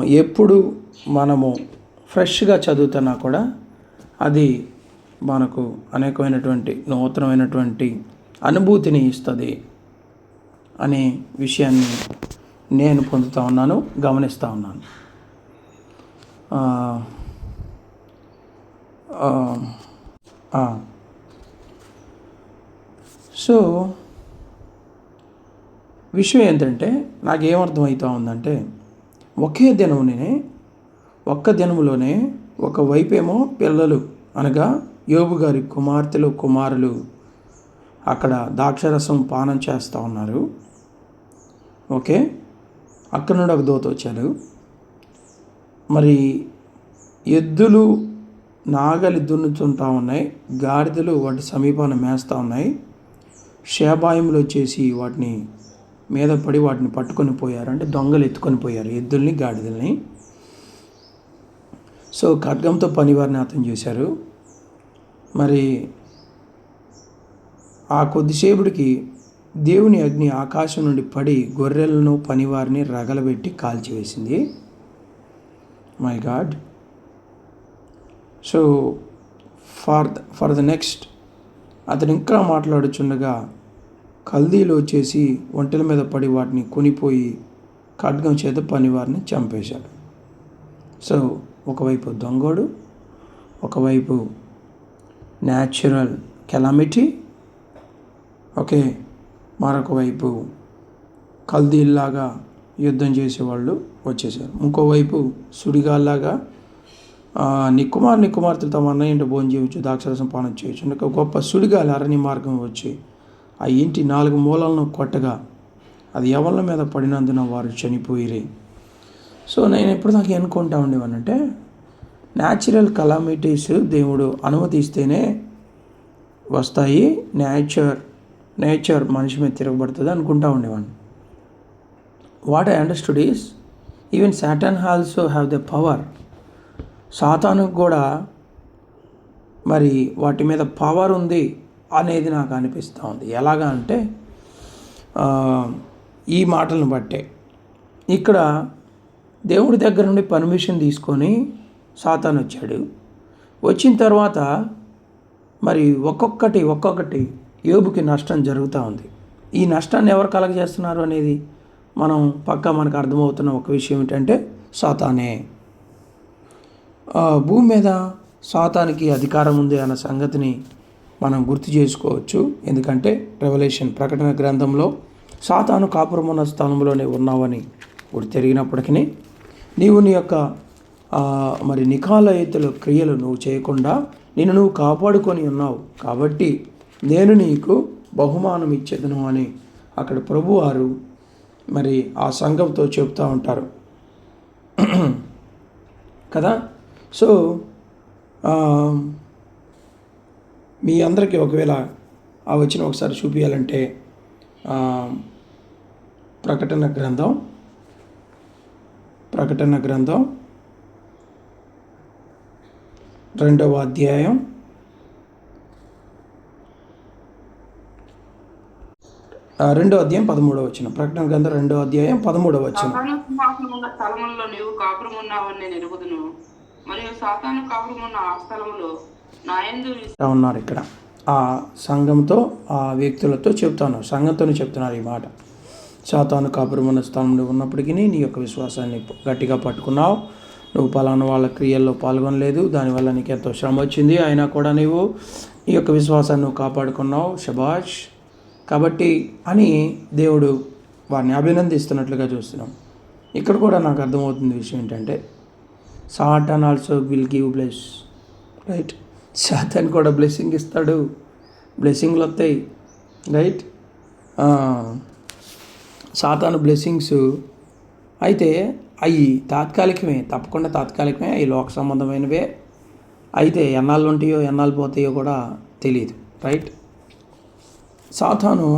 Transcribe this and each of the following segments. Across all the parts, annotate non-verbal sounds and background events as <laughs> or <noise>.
ఎప్పుడు మనము ఫ్రెష్గా చదువుతున్నా కూడా అది మనకు అనేకమైనటువంటి నూతనమైనటువంటి అనుభూతిని ఇస్తుంది అనే విషయాన్ని నేను పొందుతూ ఉన్నాను గమనిస్తూ ఉన్నాను. సో విషయం ఏంటంటే నాకు ఏమర్థం ఉందంటే ఒకే దినమునే ఒక్క దినములోనే ఒక వైపేమో పిల్లలు అనగా యోబు గారి కుమార్తెలు కుమారులు అక్కడ ద్రాక్షరసం పానం చేస్తూ ఉన్నారు. ఓకే? అక్కడ నుండి ఒక దోత వచ్చాడు. మరి ఎద్దులు నాగలి దున్నుతుంటా ఉన్నాయి గాడిదలు వాటి సమీపాన మేస్తూ ఉన్నాయి. షేబాయములు వచ్చేసి వాటిని మీద పడి వాటిని పట్టుకొని పోయారు. అంటే దొంగలు ఎత్తుకొని పోయారు. ఎద్దుల్ని గాడిదల్ని. సో ఖడ్గంతో పనివారిని అతను చేశారు. మరి ఆ కొద్దిసేపుడికి దేవుని అగ్ని ఆకాశం నుండి పడి గొర్రెలను పనివారిని రగలబెట్టి కాల్చివేసింది. My god. So far the for the next అతను ఇంకా మాట్లాడుచుండగా కల్దీలు వచ్చేసి ఒంటెల మీద పడి వాటిని కొనిపోయి ఖడ్గం చేత పనివారిని చంపేశాడు. సో ఒకవైపు దొంగోడు ఒకవైపు న్యాచురల్ కెలామిటీ ఓకే మరొక వైపు కల్దీల్లాగా యుద్ధం చేసేవాళ్ళు వచ్చేసారు ఇంకోవైపు సుడిగాల్లాగా ఆ, నీ కుమార్ నీ కుమార్తెలతో మా అన్నయ్య భోజనం చేయవచ్చు ద్రాక్షరసం పానం చేయొచ్చు ఒక గొప్ప సుడిగాలి అరణ్య మార్గం వచ్చి ఆ ఇంటి నాలుగు మూలలను కొట్టగా అది ఎవళ్ళ మీద పడినందున వారు చనిపోయిరి. సో నేను ఎప్పుడు నాకు అనుకుంటా ఉండేవానంటే న్యాచురల్ కలామిటీస్ దేవుడు అనుమతిస్తేనే వస్తాయి నేచర్ నేచర్ మనిషి మీద తిరగబడుతుంది అనుకుంటా ఉండేవాడిని what I understood is even Satan also have the power సాతానుకు కూడా మరి వాటి మీద పవర్ ఉంది. అనేది నాకు అనిపిస్తూ ఉంది. ఎలాగా అంటే ఈ మాటలను బట్టే. ఇక్కడ దేవుడి దగ్గర నుండి పర్మిషన్ తీసుకొని సాతాన్ వచ్చాడు. వచ్చిన తర్వాత మరి ఒక్కొక్కటి ఒక్కొక్కటి యోబుకి నష్టం జరుగుతూ ఉంది. ఈ నష్టాన్ని ఎవరు కలగజేస్తున్నారు అనేది మనం పక్కా మనకు అర్థమవుతున్న ఒక విషయం ఏంటంటే సాతానే. భూమి మీద సాతానికి అధికారం ఉంది అన్న సంగతిని మనం గుర్తు చేసుకోవచ్చు. ఎందుకంటే రెవల్యూషన్ ప్రకటన గ్రంథంలో సాతాను కాపురమున్న స్థలంలోనే ఉన్నావని ఇప్పుడు తిరిగినప్పటికీ నీవు నీ యొక్క మరి నికాలయతుల క్రియలు నువ్వు చేయకుండా నిన్ను నువ్వు కాపాడుకొని ఉన్నావు. కాబట్టి నేను నీకు బహుమానం ఇచ్చేదను అని అక్కడ ప్రభువారు మరి ఆ సంఘంతో చెప్తూ ఉంటారు. <clears throat> కదా? సో మీ అందరికీ ఒకవేళ ఆ వచ్చిన ఒకసారి చూపించాలంటే ప్రకటన గ్రంథం ప్రకటన గ్రంథం రెండవ అధ్యాయం. రెండో అధ్యాయం పదమూడవ వచ్చిన ప్రకటన గ్రంథం రెండో అధ్యాయం పదమూడవ వచ్చిన సాతాను స్థలములో నీవు కాపురమున్నావని నేను ఎరుగుదును మరియు సాతాను కాపురమున్న ఆ స్థలములో ఉన్నారు ఇక్కడ. ఆ సంఘంతో ఆ వ్యక్తులతో చెప్తాను. సంఘంతోనే చెప్తున్నారు ఈ మాట. సాతాను కాపురమున్న స్థలంలో ఉన్నప్పటికీ నీ యొక్క విశ్వాసాన్ని గట్టిగా పట్టుకున్నావు. నువ్వు పలానా వాళ్ళ క్రియల్లో పాల్గొనలేదు. దానివల్ల నీకు ఎంతో శ్రమ వచ్చింది. అయినా కూడా నీవు ఈ యొక్క విశ్వాసాన్ని నువ్వు కాపాడుకున్నావు షబాష్ కాబట్టి అని దేవుడు వారిని అభినందిస్తున్నట్లుగా చూస్తున్నాం. ఇక్కడ కూడా నాకు అర్థమవుతుంది విషయం ఏంటంటే Satan also will give bless. Right. Satan కూడా బ్లెస్సింగ్ ఇస్తాడు. బ్లెస్సింగ్లు వస్తాయి రైట్ సాతాను బ్లెస్సింగ్స్ అయితే అవి తాత్కాలికమే తప్పకుండా తాత్కాలికమే అవి లోక సంబంధమైనవే. అయితే ఎన్నాళ్ళు ఉంటాయో ఎన్నాళ్ళు పోతాయో కూడా తెలియదు రైట్ సాతాను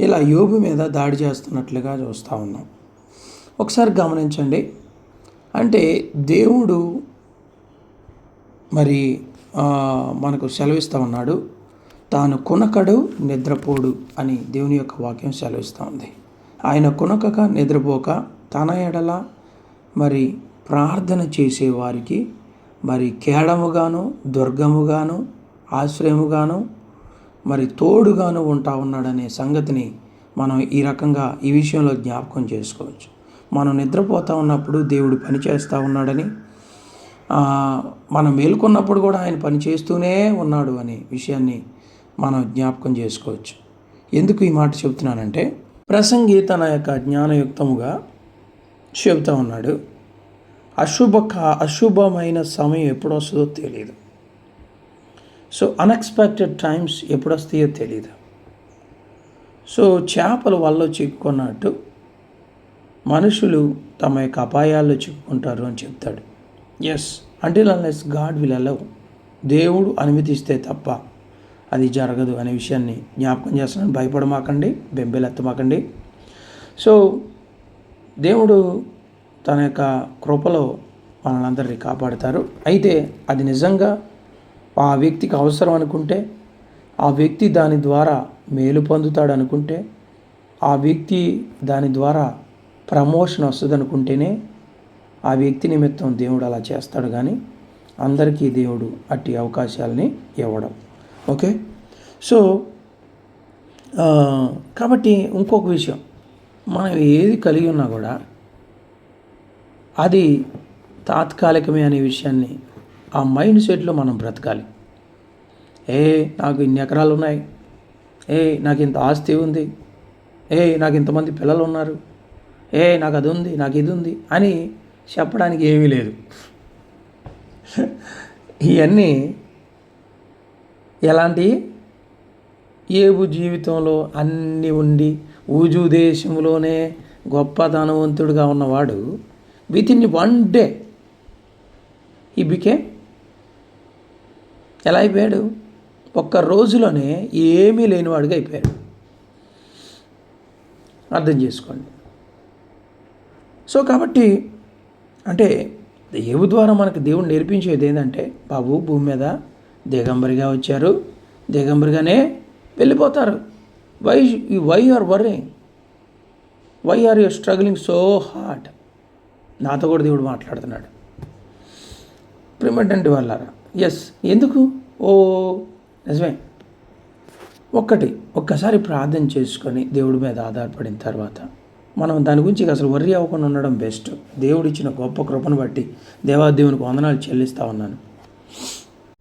ఇలా యోబు మీద దాడి చేస్తున్నట్లుగా చూస్తూ ఉన్నాం. ఒకసారి గమనించండి. అంటే దేవుడు మరి మనకు సెలవిస్తూ ఉన్నాడు తాను కునకడు నిద్రపోడు అని దేవుని యొక్క వాక్యం సెలవిస్తూ ఉంది. ఆయన కునకక నిద్రపోక తన ఎడల మరి ప్రార్థన చేసేవారికి మరి కేడముగాను దుర్గముగాను ఆశ్రయముగాను మరి తోడుగాను ఉంటా ఉన్నాడనే సంగతిని మనం ఈ రకంగా ఈ విషయంలో జ్ఞాపకం చేసుకోవచ్చు. మనం నిద్రపోతూ ఉన్నప్పుడు దేవుడు పని చేస్తూ ఉన్నాడని మనం మేల్కొన్నప్పుడు కూడా ఆయన పని చేస్తూనే ఉన్నాడు అనే విషయాన్ని మనం జ్ఞాపకం చేసుకోవచ్చు. ఎందుకు ఈ మాట చెప్తున్నానంటే ప్రసంగి తన యొక్క జ్ఞానయుక్తముగా చెబుతూ ఉన్నాడు. అశుభ అశుభమైన సమయం ఎప్పుడు వస్తుందో తెలియదు సో అన్ఎక్స్పెక్టెడ్ టైమ్స్ ఎప్పుడు వస్తాయో తెలియదు సో చేపలు వల్ల చిక్కుకున్నట్టు మనుషులు తమ యొక్క అపాయాల్లో చిక్కుకుంటారు అని చెప్తాడు. Yes until unless God will allow దేవుడు అనుమతిస్తే తప్ప అది జరగదు అనే విషయాన్ని జ్ఞాపకం చేస్తున్నాను. భయపడమాకండి బెంబెలెత్తమాకండి. సో దేవుడు తన యొక్క కృపలో మనల్ని కాపాడుతారు. అయితే అది నిజంగా ఆ వ్యక్తికి అవసరం అనుకుంటే ఆ వ్యక్తి దాని ద్వారా మేలు పొందుతాడు అనుకుంటే ఆ వ్యక్తి దాని ద్వారా ప్రమోషన్ వస్తుంది అనుకుంటేనే ఆ వ్యక్తి నిమిత్తం దేవుడు అలా చేస్తాడు కానీ అందరికీ దేవుడు అట్టి అవకాశాలని ఇవ్వడం. ఓకే? సో కాబట్టి ఇంకొక విషయం. మనం ఏది కలిగి ఉన్నా కూడా అది తాత్కాలికమే అనే విషయాన్ని ఆ మైండ్ సెట్లో మనం బ్రతకాలి. ఏ నాకు ఇన్ని ఎకరాలు ఉన్నాయి ఏ నాకు ఇంత ఆస్తి ఉంది. ఏ నాకు ఇంతమంది పిల్లలు ఉన్నారు ఏ నాకు అది ఉంది నాకు ఇది ఉంది అని చెప్పడానికి ఏమీ లేదు. ఇవన్నీ ఎలాంటి? ఏబు జీవితంలో అన్నీ ఉండి ఊజు దేశంలోనే గొప్ప ధనవంతుడిగా ఉన్నవాడు విత్ ఇన్ వన్ డే ఈ బికే ఎలా అయిపోయాడు? ఒక్క రోజులోనే ఏమీ లేనివాడిగా అయిపోయాడు. అర్థం చేసుకోండి. సో కాబట్టి అంటే ఏవు ద్వారా మనకు దేవుడు నేర్పించేది ఏంటంటే బాబు భూమి మీద దిగంబరిగా వచ్చారు. దిగంబరిగానే వెళ్ళిపోతారు. Why why are worrying why are you struggling so hard నాతో కూడా దేవుడు మాట్లాడుతున్నాడు. ప్రిమెంటెంట్ వాళ్ళారా? ఎస్ ఎందుకు? ఓ నిజమే. ఒక్కటి ఒక్కసారి ప్రార్థన చేసుకొని దేవుడి మీద ఆధారపడిన తర్వాత మనం దాని గురించి అసలు వర్రీ అవ్వకుండా ఉండడం బెస్ట్ దేవుడు ఇచ్చిన గొప్ప కృపను బట్టి దేవాదేవునికి వందనాలు చెల్లిస్తూ ఉన్నాను.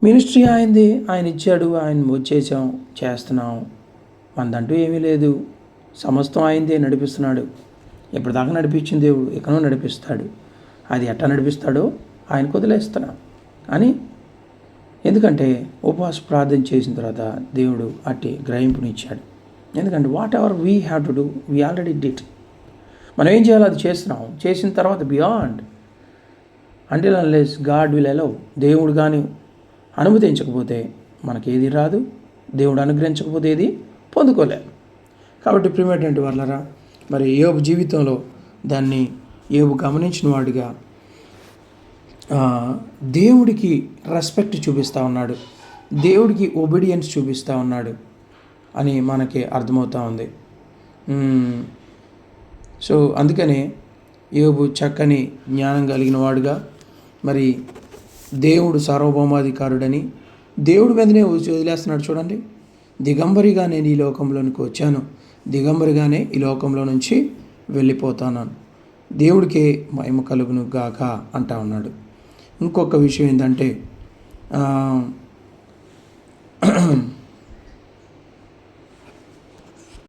మినిస్ట్రీ ఆయనది ఆయన ఇచ్చాడు ఆయన వచ్చేసాం చేస్తున్నాం. మనదంటూ ఏమీ లేదు. సమస్తం ఆయనదే నడిపిస్తున్నాడు. ఎప్పటిదాకా నడిపించింది దేవుడు? ఎక్కడో నడిపిస్తాడు. అది ఎట్టా నడిపిస్తాడో ఆయనకు వదిలేస్తున్నా. అని ఎందుకంటే ఉపవాస ప్రార్థన చేసిన తర్వాత దేవుడు అట్టి గ్రహింపునిచ్చాడు. ఎందుకంటే whatever we have to do we already did మనం ఏం చేయాలో అది చేస్తున్నాం. చేసిన తర్వాత beyond until unless God will allow దేవుడు కానీ అనుమతించకపోతే మనకేది రాదు. దేవుడు అనుగ్రహించకపోతే ఏది పొందుకోలేము కాబట్టి ప్రిమేటెంట్ వాళ్ళరా మరి ఏబు జీవితంలో దాన్ని ఏబు గమనించిన వాడిగా దేవుడికి రెస్పెక్ట్ చూపిస్తూ ఉన్నాడు. దేవుడికి ఒబీడియన్స్ చూపిస్తూ ఉన్నాడు అని మనకి అర్థమవుతూ ఉంది. సో అందుకనే యోబు చక్కని జ్ఞానం కలిగిన వాడుగా మరి దేవుడు సార్వభౌమాధికారుడని దేవుడి మీదనే వదిలేస్తున్నాడు చూడండి. దిగంబరిగా నేను ఈ లోకంలోనికి వచ్చాను. దిగంబరిగానే ఈ లోకంలో నుంచి వెళ్ళిపోతాను. దేవుడికే మహిమ కలుగును గాక అంటా ఉన్నాడు. ఇంకొక విషయం ఏంటంటే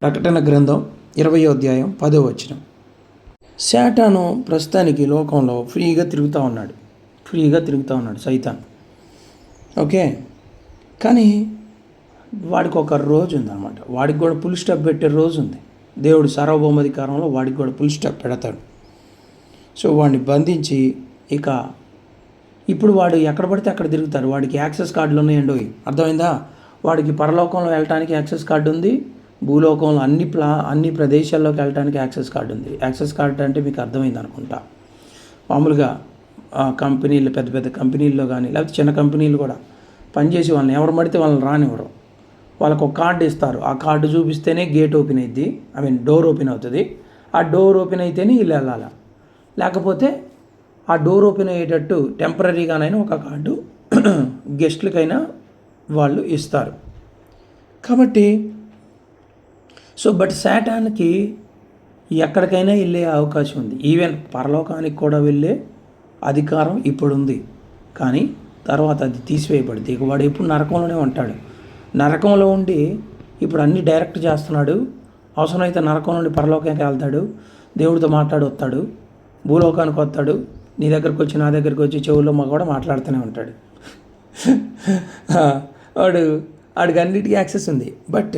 ప్రకటన గ్రంథం ఇరవై అధ్యాయం పదో వచనం. శాటాను ప్రస్తుతానికి లోకంలో ఫ్రీగా తిరుగుతూ ఉన్నాడు. ఫ్రీగా తిరుగుతూ ఉన్నాడు సైతాన్. ఓకే? కానీ వాడికి ఒక రోజు ఉందన్నమాట. వాడికి కూడా పుల్ స్టాప్ పెట్టే రోజు ఉంది. దేవుడు సార్వభౌమాధికారంలో వాడికి కూడా పుల్ స్టాప్ పెడతాడు. సో వాడిని బంధించి ఇక ఇప్పుడు వాడు ఎక్కడ పడితే అక్కడ తిరుగుతారు వాడికి యాక్సెస్ కార్డులు ఉన్నాయండి అర్థమైందా? వాడికి పరలోకంలో వెళ్ళటానికి యాక్సెస్ కార్డు ఉంది. భూలోకంలో అన్ని ప్లా అన్ని ప్రదేశాల్లోకి వెళ్ళటానికి యాక్సెస్ కార్డు ఉంది. యాక్సెస్ కార్డు అంటే మీకు అర్థమైంది అనుకుంటా. మామూలుగా ఆ, కంపెనీలు పెద్ద పెద్ద కంపెనీల్లో కానీ లేకపోతే చిన్న కంపెనీలు కూడా పనిచేసి వాళ్ళని ఎవరు పడితే వాళ్ళని రానివ్వరు. వాళ్ళకు ఒక కార్డు ఇస్తారు. ఆ కార్డు చూపిస్తేనే గేట్ ఓపెన్ అయింది ఐ మీన్ డోర్ ఓపెన్ అవుతుంది. ఆ డోర్ ఓపెన్ అయితేనే వీళ్ళు వెళ్ళాలి? లేకపోతే ఆ డోర్ ఓపెన్ అయ్యేటట్టు టెంపరీగానైనా ఒక కార్డు <clears throat> గెస్ట్లకైనా వాళ్ళు ఇస్తారు. కాబట్టి సో బట్ శాటానికి ఎక్కడికైనా వెళ్ళే అవకాశం ఉంది. ఈవెన్ పరలోకానికి కూడా వెళ్ళే అధికారం ఇప్పుడు ఉంది కానీ తర్వాత అది తీసివేయబడింది. ఇక వాడు ఎప్పుడు నరకంలోనే ఉంటాడు. నరకంలో ఉండి ఇప్పుడు అన్నీ డైరెక్ట్ చేస్తున్నాడు. అవసరమైతే నరకం నుండి పరలోకానికి వెళ్తాడు. దేవుడితో మాట్లాడి వస్తాడు. భూలోకానికి వస్తాడు. నీ దగ్గరకు వచ్చి నా దగ్గరికి వచ్చి చెవుల్లో మా కూడా మాట్లాడుతూనే ఉంటాడు. <laughs> వాడు వాడికి అన్నిటికీ యాక్సెస్ ఉంది. బట్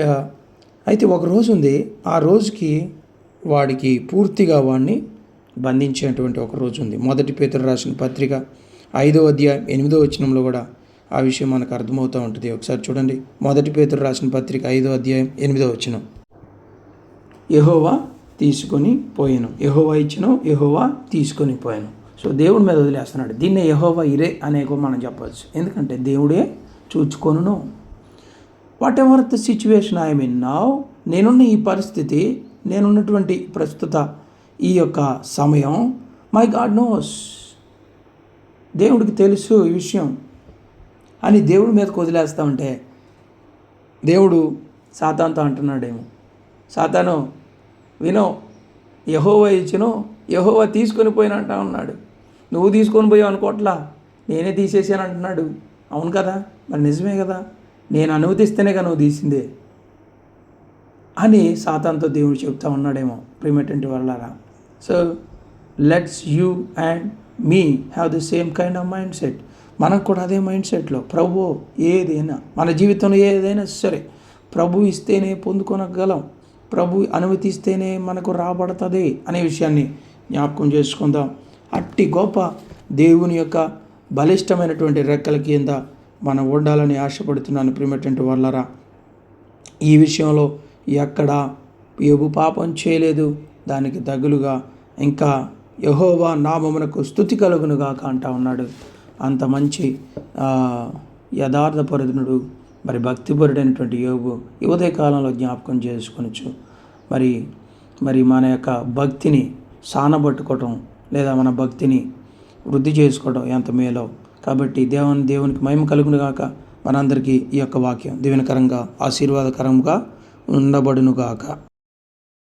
అయితే ఒక రోజు ఉంది. ఆ రోజుకి వాడికి పూర్తిగా వాడిని బంధించేటువంటి ఒక రోజు ఉంది. మొదటి పేతురు రాసిన పత్రిక ఐదో అధ్యాయం ఎనిమిదో వచనంలో కూడా ఆ విషయం మనకు అర్థమవుతూ ఉంటుంది. ఒకసారి చూడండి. మొదటి పేతురు రాసిన పత్రిక ఐదో అధ్యాయం ఎనిమిదో వచనం. యహోవా తీసుకొని పోయాను. యహోవా ఇచ్చిన యహోవా తీసుకొని పోయాను. సో దేవుడి మీద వదిలేస్తున్నాడు. దీన్నే యహోవా ఇరే అనేకో మనం చెప్పవచ్చు. ఎందుకంటే దేవుడే చూచుకొను whatever the situation I mean now నేనున్న ఈ పరిస్థితి నేనున్నటువంటి ప్రస్తుత ఈ యొక్క సమయం మై గాడ్ నోస్ దేవుడికి తెలుసు ఈ విషయం. అని దేవుడి మీద వదిలేస్తా ఉంటే దేవుడు సాతాన్తో అంటున్నాడేమో. సాతాను వినో యహోవా ఇచ్చినో యహోవా తీసుకొని పోయినంటా ఉన్నాడు. నువ్వు తీసుకొని పోయావు అనుకోట్లా నేనే తీసేసాను అంటున్నాడు. అవును కదా? మరి నిజమే కదా? నేను అనుమతిస్తేనేగా నువ్వు తీసిందే అని సాతాన్తో దేవుడు చెప్తా ఉన్నాడేమో ప్రిమేటెంట్ వాళ్ళారా. So let's you and me have the same kind of mindset మనకు కూడా అదే మైండ్ సెట్లో ప్రభు ఏదైనా మన జీవితంలో ఏదైనా సరే ప్రభు ఇస్తేనే పొందుకొనగలం ప్రభు అనుమతిస్తేనే మనకు రాబడుతుంది అనే విషయాన్ని జ్ఞాపకం చేసుకుందాం. అట్టి గొప్ప దేవుని యొక్క బలిష్టమైనటువంటి రెక్కల కింద మనం ఉండాలని ఆశపడుతున్నాను ప్రిమేటెంట్ వాళ్ళరా ఈ విషయంలో ఎక్కడ ఏబు పాపం చేయలేదు దానికి తగులుగా ఇంకా యహోవా నామమునకు స్థుతి కలుగునుగాక అంటా ఉన్నాడు. అంత మంచి యథార్థపరుదునుడు మరి భక్తిపరుడైనటువంటి యోగు ఈ కాలంలో జ్ఞాపకం చేసుకొనొచ్చు మరి మరి మన యొక్క భక్తిని సానబట్టుకోవటం లేదా మన భక్తిని వృద్ధి చేసుకోవడం ఎంత మేలో కాబట్టి దేవుని దేవునికి మహిమ కలుగును గాక. మనందరికీ ఈ యొక్క వాక్యం దీవెనకరంగా ఆశీర్వాదకరంగా ఉండబడునుగాక